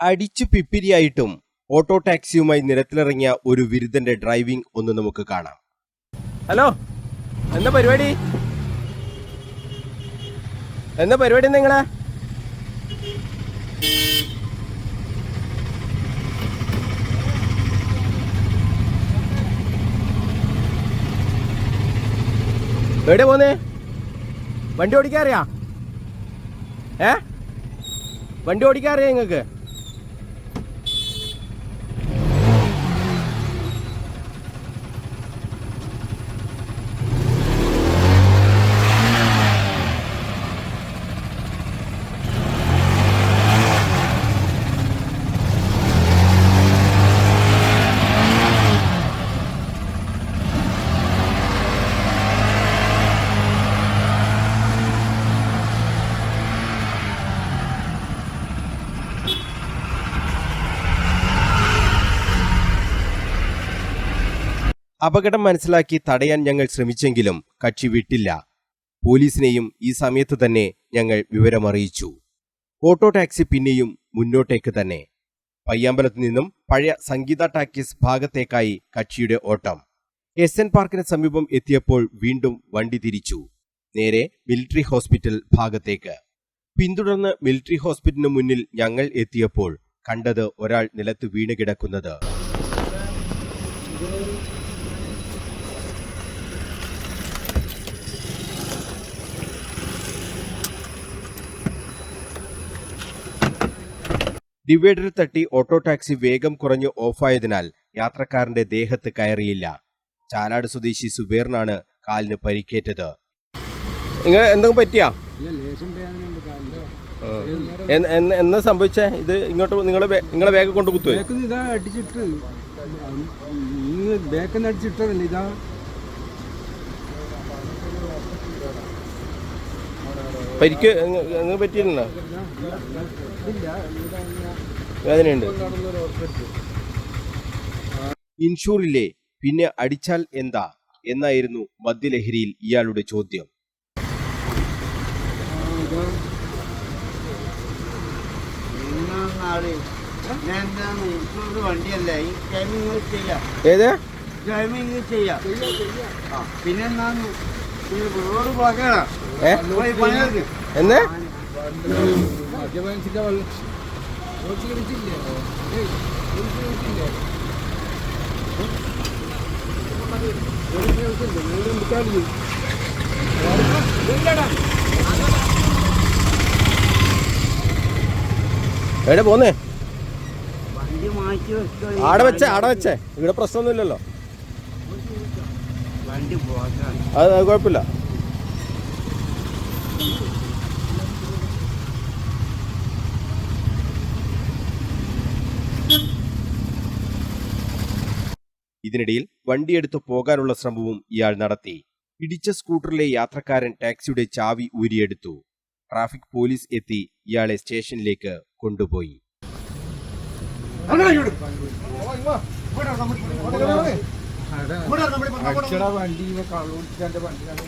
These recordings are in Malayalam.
അടിച്ചു പിപ്പിരിയായിട്ടും ഓട്ടോ ടാക്സിയുമായി നിരത്തിലിറങ്ങിയ ഒരു വിരുദ്ധന്റെ ഡ്രൈവിംഗ് ഒന്ന് നമുക്ക് കാണാം. ഹലോ എന്താ പരിപാടി? എന്താ പരിപാടി നിങ്ങളെ? എവിടെ പോന്നേ? വണ്ടി ഓടിക്കാറിയാ? ഏ? വണ്ടി ഓടിക്കാൻ അറിയാ അപകടം മനസ്സിലാക്കി തടയാൻ ഞങ്ങൾ ശ്രമിച്ചെങ്കിലും കക്ഷി വിട്ടില്ല. പോലീസിനെയും ഈ സമയത്ത് തന്നെ ഞങ്ങൾ വിവരമറിയിച്ചു. ഓട്ടോ ടാക്സി പിന്നെയും മുന്നോട്ടേക്ക് തന്നെ. പയ്യാമ്പലത്ത് നിന്നും പഴയ സംഗീത ടാക്കീസ് ഭാഗത്തേക്കായി കക്ഷിയുടെ ഓട്ടം. എസ് എൻ പാർക്കിന് സമീപം എത്തിയപ്പോൾ വീണ്ടും വണ്ടി തിരിച്ചു. നേരെ മിലിറ്ററി ഹോസ്പിറ്റൽ ഭാഗത്തേക്ക്. പിന്തുടർന്ന് മിലിറ്ററി ഹോസ്പിറ്റലിന് മുന്നിൽ ഞങ്ങൾ എത്തിയപ്പോൾ കണ്ടത് ഒരാൾ നിലത്ത് വീണ് കിടക്കുന്നത്. ഡിവൈഡറിൽ തട്ടി ഓട്ടോ ടാക്സി വേഗം കുറഞ്ഞ് ഓഫായതിനാൽ യാത്രക്കാരന്റെ ദേഹത്ത് കയറിയില്ല ചാലാട് സ്വദേശി സുബേറിനാണ് കാലിന് പരിക്കേറ്റത് നിങ്ങൾ എന്തെങ്കിലും പറ്റിയാ എന്നാ സംഭവിച്ചേ ഇത് ഇങ്ങോട്ട് നിങ്ങളെ നിങ്ങളെ വേഗം കൊണ്ട് ബേക്കിന്ന് ഇതാ അടിച്ചിട്ട് ബേക്കിന്ന് അടിച്ചിട്ടതല്ലേ ഇതാ പരിക്ക് നിങ്ങൾ ഇല്ല വേദനയുണ്ട്. ഇൻഷൂറില്ലേ? പിന്നെ അടിച്ചാൽ എന്താ? എന്നായിരുന്നു മദ്യലഹരിയിൽ ഇയാളുടെ ചോദ്യം. ഏത്? ടൈമിങ് ചെയ്യാം. ആ, എന്ന്? എവിടെ പോന്നേ? ആടെ വെച്ചേ ആടെ വെച്ചേ. ഇവിടെ പ്രശ്നമൊന്നുമില്ലല്ലോ. അത് കുഴപ്പമില്ല. ഇതിനിടയിൽ വണ്ടിയെടുത്ത് പോകാനുള്ള ശ്രമവും ഇയാൾ നടത്തി. പിടിച്ച സ്കൂട്ടറിലെ യാത്രക്കാരൻ ടാക്സിയുടെ ചാവി ഊരിയെടുത്തു. ട്രാഫിക് പോലീസ് എത്തി ഇയാളെ സ്റ്റേഷനിലേക്ക് കൊണ്ടുപോയി. അടിച്ചടാ വണ്ടി കള്ളോടിച്ചിട്ട് എന്റെ വണ്ടിയാണ്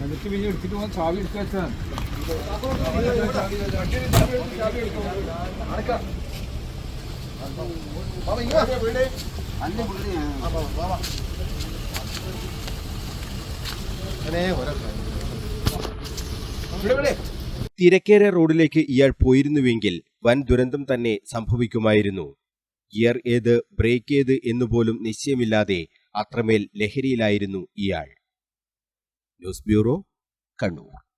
എന്നിട്ട് പിന്നെ എടുത്തിട്ട് പോകാൻ ചാവി എടുക്കാൻ അല്ല പുള്ളി തിരക്കേറെ റോഡിലേക്ക് ഇയാൾ പോയിരുന്നുവെങ്കിൽ വൻ ദുരന്തം തന്നെ സംഭവിക്കുമായിരുന്നു. ഗിയർ ഏത് ബ്രേക്ക് ഏത് എന്നുപോലും നിശ്ചയമില്ലാതെ അത്രമേൽ ലഹരിയിലായിരുന്നു ഇയാൾ. News bureau Kannur.